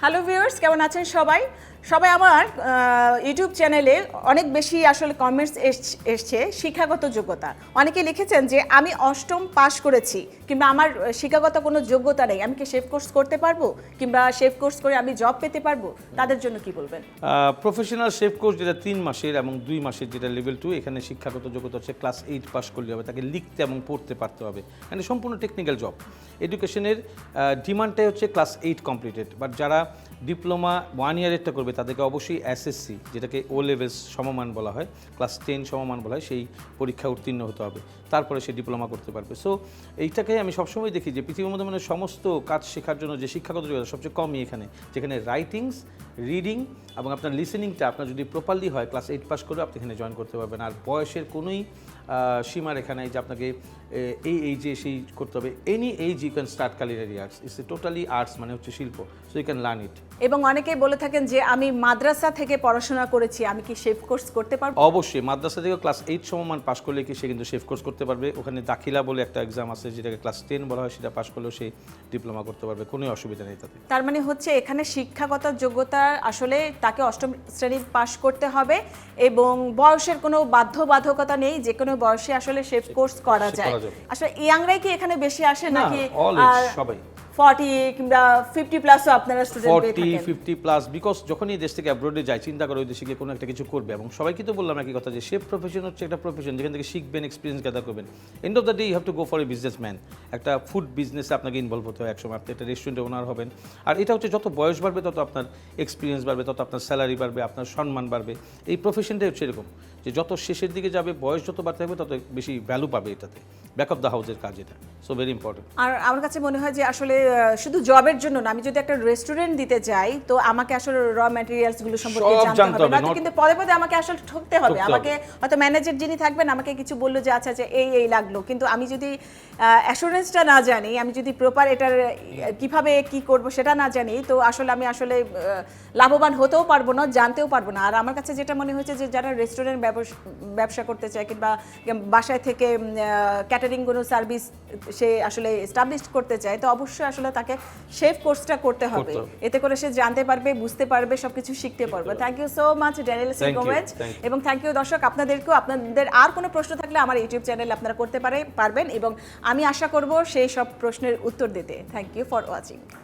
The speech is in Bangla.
হ্যালো ভিউয়ার্স কেমন আছেন সবাই? সবাই আমার ইউটিউব চ্যানেলে অনেক বেশি আসলে কমেন্টস এসছে, শিক্ষাগত যোগ্যতা। অনেকে লিখেছেন যে, আমি অষ্টম পাশ করেছি, কিংবা আমার শিক্ষাগত কোনো যোগ্যতা নেই, আমি কি শেফ কোর্স করতে পারব? কিংবা শেফ কোর্স করে আমি জব পেতে পারব? তাদের জন্য কি বলবেন? প্রফেশনাল শেফ কোর্স যেটা তিন মাসের এবং দুই মাসের যেটা লেভেল টু এখানে শিক্ষাগত যোগ্যতা হচ্ছে ক্লাস এইট পাস করলে হবে, তাকে লিখতে এবং পড়তে পারতে হবে। মানে সম্পূর্ণ টেকনিক্যাল জব এডুকেশনের ডিমান্ডটাই হচ্ছে ক্লাস এইট কমপ্লিটেড বাট যারা ডিপ্লোমা ওয়ান ইয়ারেরটা করবে, তাদেরকে অবশ্যই এসএসসি যেটাকে ও লেভেলস সমমান বলা হয় ক্লাস টেন সমমান বলা হয়, সেই পরীক্ষা উত্তীর্ণ হতে হবে। তারপরে সে ডিপ্লোমা করতে পারবে। সো এইটাকে আমি সবসময় দেখি যে পৃথিবীর মধ্যে মানে সমস্ত কাজ শেখার জন্য যে শিক্ষাগত যোগ্যতা সবচেয়ে কমই এখানে, যেখানে রাইটিংস রিডিং এবং আপনার লিসেনিংটা আপনার যদি প্রপারলি হয় ক্লাস এইট পাস করে আপনি এখানে জয়েন করতে পারবেন। আর বয়সের কোনোই আহ, সীমা রেখা নেই যে আপনাকে এই এইজে সেই করতে হবে। Any age you can start culinary arts it's a totally arts মানে হচ্ছে শিল্প so you can learn it এবং অনেকেই বলে থাকেন যে আমি মাদ্রাসা থেকে পড়াশোনা করেছি আমি কি শেফ কোর্স করতে পারব? অবশ্যই মাদ্রাসা থেকে ক্লাস এইট সমমান পাশ করলে কি সে কিন্তু শেফ কোর্স করতে পারবে? ওখানে দাখিলা বলে একটা এক্সাম আছে যেটাকে ক্লাস টেন বলা হয় সেটা পাশ করলেও সে ডিপ্লোমা করতে পারবে কোনো অসুবিধা নেই তাতে। তার মানে হচ্ছে এখানে শিক্ষাগত যোগ্যতা আসলে তাকে অষ্টম শ্রেণি পাশ করতে হবে এবং বয়সের কোনো বাধ্যবাধকতা নেই যে কোনো বয়সে আসলে শেফ কোর্স করা যায়। আসলে ইয়াংরাই কি এখানে বেশি আসে নাকি সবাই ফর্টি কিংবা ফিফটি প্লাসও আপনারা ফর্টি ফিফটি প্লাস বিকজ যখনই দেশ থেকে অ্যাব্রোডে যায় চিন্তা করে ওই দেশে গিয়ে কোনো একটা কিছু করবে। এবং সবাইকে তো বললাম একই কথা যে শেফ প্রফেশন হচ্ছে একটা প্রফেশন যেখান থেকে শিখবেন এক্সপিরিয়েন্স গ্যাদার করবেন। End of the day you have to go for a businessman একটা ফুড বিজনেসে আপনাকে ইনভলভ হতে হয় একসময়। আপনি একটা রেস্টুরেন্টে ওনার হবেন। আর এটা হচ্ছে যত বয়স বাড়বে তত আপনার এক্সপিরিয়েন্স বাড়বে তত আপনার স্যালারি বাড়বে আপনার সম্মান বাড়বে। এই প্রফেশনটাই হচ্ছে এরকম যে যত শেষের দিকে যাবে বয়স যত বাড়তে হবে তত বেশি ভ্যালু পাবে এটাতে। ব্যাক অফ দ্য হাউসের কাজ এটা। সো ভেরি ইম্পর্টেন্ট আর আমার কাছে মনে হয় যে আসলে শুধু জবের জন্য না আমি যদি একটা রেস্টুরেন্ট দিতে যাই তো আমাকে আসলে র ম্যাটেরিয়ালসগুলো সম্পর্কে জানতে হবে। নয়তো কিন্তু পদে পদে আমাকে আসলে ঠকতে হবে। আমাকে হয়তো ম্যানেজার যিনি থাকবেন আমাকে কিছু বলল যে আচ্ছা আচ্ছা এই এই লাগল। কিন্তু আমি যদি অ্যাসুরেন্সটা না জানি আমি যদি প্রপার এটার কীভাবে কি করব সেটা না জানি তো আসলে আমি আসলে লাভবান হতেও পারব না জানতেও পারব না। আর আমার কাছে যেটা মনে হয়েছে যে যারা রেস্টুরেন্ট ব্যবসা করতে চায় কিংবা বাসায় থেকে ক্যাটারিং কোনো সার্ভিস সে আসলে এস্টাবলিশ করতে চায় তো অবশ্যই আসলে তাকে শেফ কোর্সটা করতে হবে। এতে করে সে জানতে পারবে বুঝতে পারবে সবকিছু শিখতে পারবে। Thank you so much Daniel সিগোমেজ Gomez এবং থ্যাংক ইউ দর্শক আপনাদেরকেও আপনাদের আর কোনো প্রশ্ন থাকলে আমার ইউটিউব চ্যানেল আপনারা করতে পারে পারবেন। এবং আমি আশা করব সেই সব প্রশ্নের উত্তর দিতে। Thank you for watching